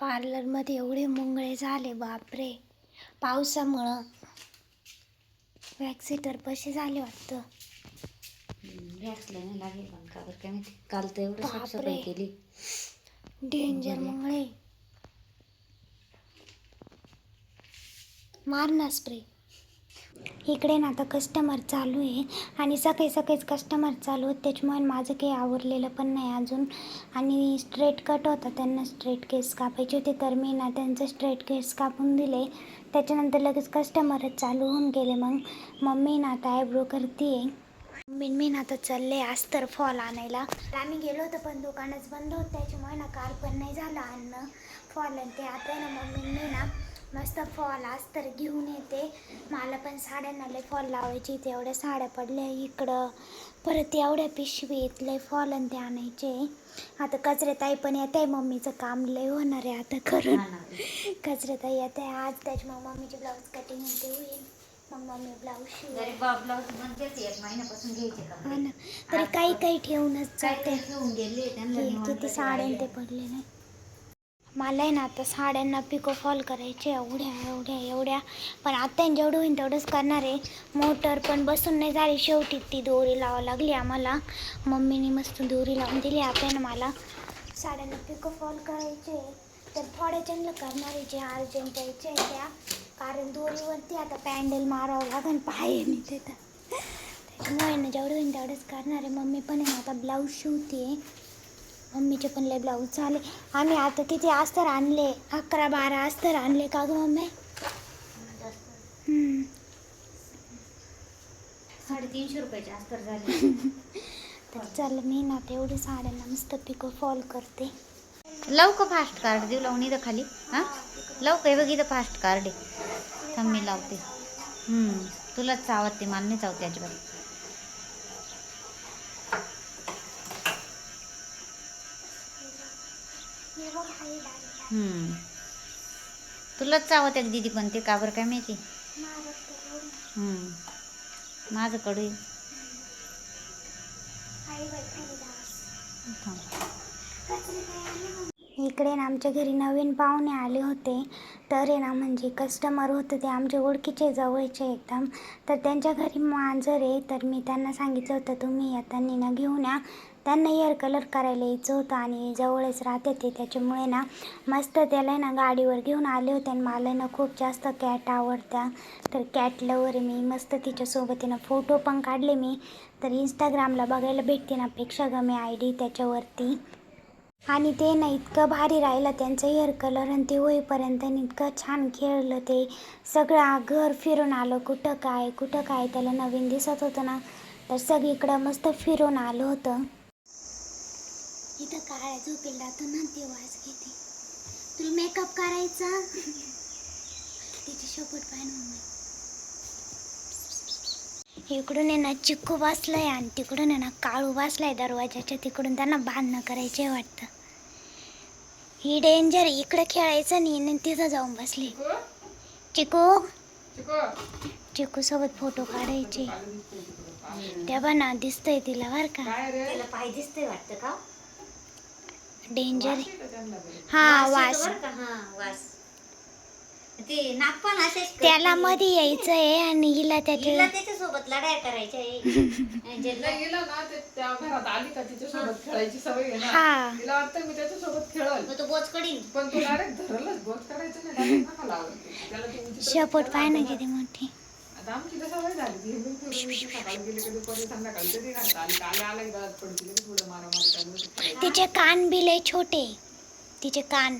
पार्लरमध्ये एवढे मुंगळे झाले बापरे. पावसामुळं वॅक्सिटर कसे झाले वाटतं. घ्यासला नाही लागेल पण का बरं काय माहिती? काल तर एवढं बापरे. साफसफाई केली. डेंजर मुंगळे. मार ना स्प्रे इकडे ना आता कस्टमर चालू आहे आणि सकाळी सकाळीच कस्टमर चालू आहेत त्याच्यामुळे माझं काही आवरलेलं पण नाही अजून. आणि स्ट्रेट कट होता. त्यांना स्ट्रेट केस कापायचे होते. तर मी ना त्यांचं स्ट्रेट केस कापून दिले. त्याच्यानंतर लगेच कस्टमरच चालू होऊन गेले मग. मम्मी ना आता आयब्रो करते मम्मी मी ना आता चालले आज तर फॉल आणायला. आम्ही गेलो होतो पण दुकानच बंद होतं. त्याच्यामुळे ना काल पण नाही झालं आणणं फॉल आणि ते आता ना मम्मींनी ना मस्त फॉल अस्तर घेऊन येते. मला पण साड्यांना लय फॉल लावायची इथे एवढ्या साड्या पडल्या इकडं. परत एवढ्या पिशवीत लय फॉल आणि ते आणायचे. आता कचरेताई पण येत आहे मम्मीचं काम लय होणार आहे आता करून. कचरेताई येत आहे आज त्याच्यामुळे मम्मीची ब्लाऊज कटिंग होईल. मग मम्मी ब्लाऊज जरी ब्लाऊज म्हणतेच एक महिन्यापासून घ्यायचे हा ना. तरी काही काही ठेवूनच जाते. किती साड्या ते. पडले नाही मला आहे ना आता साड्यांना पिको फॉल करायचे एवढ्या एवढ्या एवढ्या. पण आता जेवढं होईल तेवढंच करणार आहे. मोटर पण बसून नाही झाली. शेवटी ती दोरी लावावं लागली आम्हाला. मम्मीने मस्त दोरी लावून दिली आता आहे ना मला. साड्यांना पिको फॉल करायचे तर थोड्या चांगलं करणार आहे जे अर्जंट यायचे आहे त्या. कारण दोरीवरती आता पॅन्डल मारावं लागेल पायाने ते तर. त्याच्यामुळे ना जेवढं होईल तेवढंच करणार आहे. मम्मी पण आहे ना आता ब्लाऊज शिवते मम्मीचे पण लय ब्लाऊज झाले. आम्ही आता किती अस्तर आणले. अकरा बारा अस्तर आणले का ग मम्मी? हम्म. साडेतीनशे रुपयाचे अस्तर झाले. तर चल मी ना तेवढी साड्यांना मस्त पिको फॉल करते. लवकर फास्ट कार्ड देऊ लावून इथं खाली. हां? लवकर बघ इथं फास्ट कार्ड आहे. थांब मी लावते. हम्म, तुलाच चावते मला नाही चावते अजिबात हम्म. तुलाच चावत आहे दिदी पण ते का बरं काय माहिती हम्म. माझं कडू आहे. थांब. इकडे ना आमच्या घरी नवीन पाहुणे आले होते तर आहे ना म्हणजे कस्टमर होते ते आमच्या ओळखीचे जवळचे एकदम तर त्यांच्या घरी मांजर आहे तर मी त्यांना सांगितलं होतं तुम्ही येताना ना घेऊन या त्यांना हेअर कलर करायला यायचं होतं आणि जवळच राहते ते. त्याच्यामुळे ना मस्त त्याला ना गाडीवर घेऊन आले होते आणि मला ना खूप जास्त कॅट आवडत्या तर कॅट लवर मी. मस्त तिच्यासोबत आहे ना फोटो पण काढले मी. तर इंस्टाग्रामला बघायला भेटते ना पेक्षा गमे आय डी त्याच्यावरती. आणि ते ना इतकं भारी राहिलं त्यांचं हेअर कलर आणि ते होईपर्यंत इतकं छान खेळलं ते. सगळं घर फिरून आलं. कुठं काय कुठं काय त्याला नवीन दिसत होतं ना. तर सगळीकडं मस्त फिरून आलं होतं. इथं काळ्या झोपेल राहतो ना ते वास घेते. तुला मेकअप करायचा? तिची शपथ पाय ना मम्मी. इकडून आहे ना चिक्कू बसलाय आणि तिकडून आहे ना काळू बसलाय दरवाजाच्या तिकडून. त्यांना बांधणं करायचे वाटतं. ही डेंजर इकडे खेळायचं नाही आणि तिथं जाऊन बसली. चिकू चिकू सोबत फोटो काढायचे. तेव्हा ना दिसतंय तिला बर का. पाय दिसतंय वाटतं का? डेंजर हा वास? हा ते नाक पण असेच करते. त्याला मध्ये यायचं आहे आणि हिला त्याच्या त्याच्यासोबत लढाई करायच्या आहे. जे नाही गेलं ना ते त्या घरात आली का तिच्यासोबत खेळायची सवय आहे ना. हा. तिला वाटतं मी त्याच्यासोबत खेळल. मग तो बोचकडीन पण तू डायरेक्ट धरलंच. बोच करायचं नाही direct नका लावत ते. त्याला ते विचित्र शपथ दिसतं पाय ना ना. किती मोठी. आता आमची तर सवय झाली ती. सकाळी गेले की दुपारी संध्याकाळी कधी घालता आली का आले आले की गळ्यात पडते लगेच पुढे मारा. तिचे कान बी लय छोटे. तिचे कान.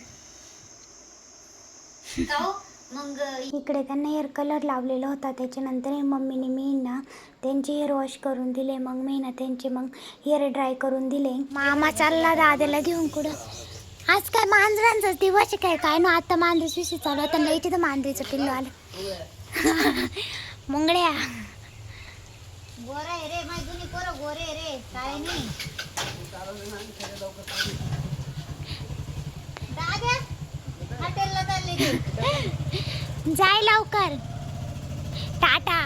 का हो? मग इकडे त्यांना हेअर कलर लावलेला होता. त्याच्यानंतर मम्मीने मी ना त्यांचे हेअर वॉश करून दिले. मग मी ना त्यांचे मग हेअर ड्राय करून दिले. मामा चालला दादाला घेऊन कुठं? आज काय मांजरांचा दिवस काय? काय ना आता मांजरीच विषय चालू होता नाही तिथं मांजरीचं पिल्लू आलं. मुंगड्या गोरा रे माझी जुनी पोरं गोरे रे काय नाही. दादा हॉटेलला चालले ते जाय लवकर. टाटा.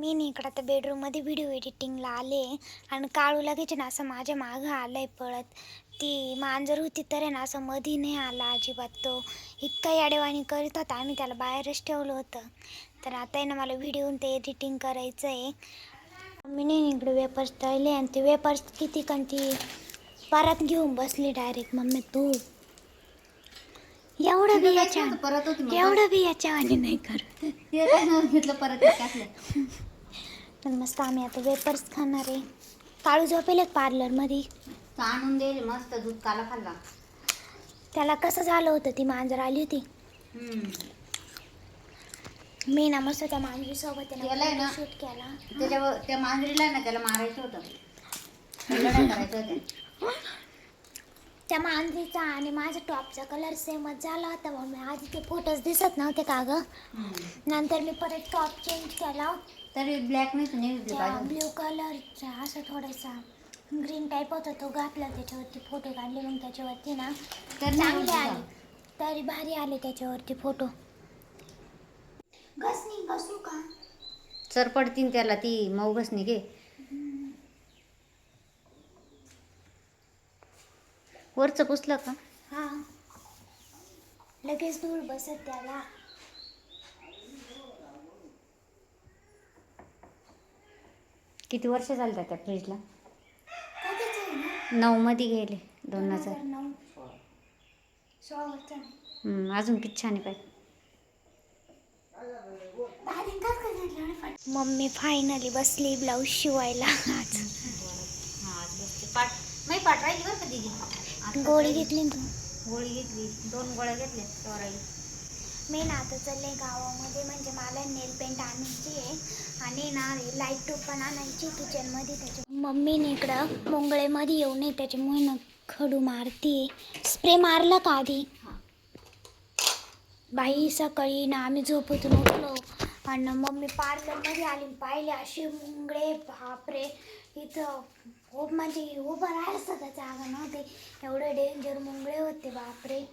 मी नाही इकडं आता बेडरूममध्ये व्हिडिओ एडिटिंगला आले आणि काळू लगेच ना असं माझ्या मागं आलं आहे पळत. ती मांजर होती तर आहे ना असं मधी नाही आला अजिबात तो. इतका याडेवाणी करीत होता आम्ही त्याला बाहेरच ठेवलं होतं. तर आता आहे ना मला व्हिडिओ ते एडिटिंग करायचं आहे मी नाही इकडे वेपर्स तळले आणि ते वेपर्स किती कण ती परत घेऊन बसली डायरेक्ट मम्मी तू एवढं बी याच्या परत होती मग. एवढं बी याच्यावानी नाही कर घेतलं परत ते टाकलं पण मस्त आम्ही आता वेपर्स खाणार आहे. काळू झोपेल पार्लरमध्ये तो आणून दिले मस्त दूध काला खाल्ला. त्याला कसं झालं होतं? ती मांजर आली होती. हम्म. मी ना मस्त त्या मांजरीसोबत त्याला आहे ना- शूट केला. त्या मांजरीला ना त्याला मारायचं होतं. लढाई करायचं होतं. त्या मांजरीचा आणि माझ्या टॉपचा कलर सेमच झाला होता मग मी आधी ते फोटोज दिसत नव्हते का गं? नंतर मी परत टॉप चेंज केला. तरी ब्लॅक नाही ब्ल्यू कलरचा असं थोडासा ग्रीन टाईप होता तो घातला त्याच्यावरती फोटो काढले मग त्याच्यावरती ना. तर चांगले आले. तरी भारी आले त्याच्यावरती फोटो घसनी बसू का? सर पडतीन त्याला ती मऊ घे. वरचं पुसलं का? हा. लगेच धूळ बसत त्याला. किती वर्ष झालं त्या फ्रीजला? नऊ मध्ये गेले दोन हजार. हजार नऊ. सोळा वर्ष हम्म, अजून किती छान आहे पाय मम्मी फायनली बसली ब्लाऊज शिवायला. आज पाठ नाही पाठ राहिली बरं का दिदी? गोळी घेतली ना तू? गोळी घेतली. दोन गोळ्या घेतल्या चोराई. मी ना आता चालले गावामध्ये म्हणजे मला नेल पेंट आणायची आहे. आणि ना लाइट टूप पण आणायची किचनमध्ये. त्याच्या मम्मीने इकडं मुंगळेमध्ये येऊ नये त्याच्यामुळे ना खडू मारती स्प्रे मारला का आधी? बाई सकाळी ना आम्ही झोपेतून उठलो. आणि मम्मी पार्लरमध्ये आली. पाहिले असे मुंगळे बापरे. इथं हो म्हणजे उभं राहायला सुद्धा जागा नव्हते. एवढे डेंजर मुंगळे होते बापरे.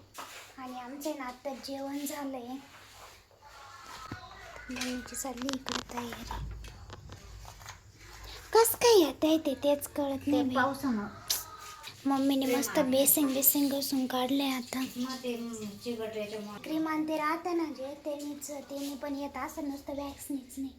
आणि आमचे ना आता जेवण झालंय. मम्मीची चालली इकडे तयारी. कस काय येत आहे ते तेच कळत नाही मम्मीने मस्त बेसिंग बेसिंग घासून काढले आता. क्रीम आणि ते राहतं ना जे त्यांनीच त्यांनी पण येत असं नुसतं वॅक्सनीच नाही.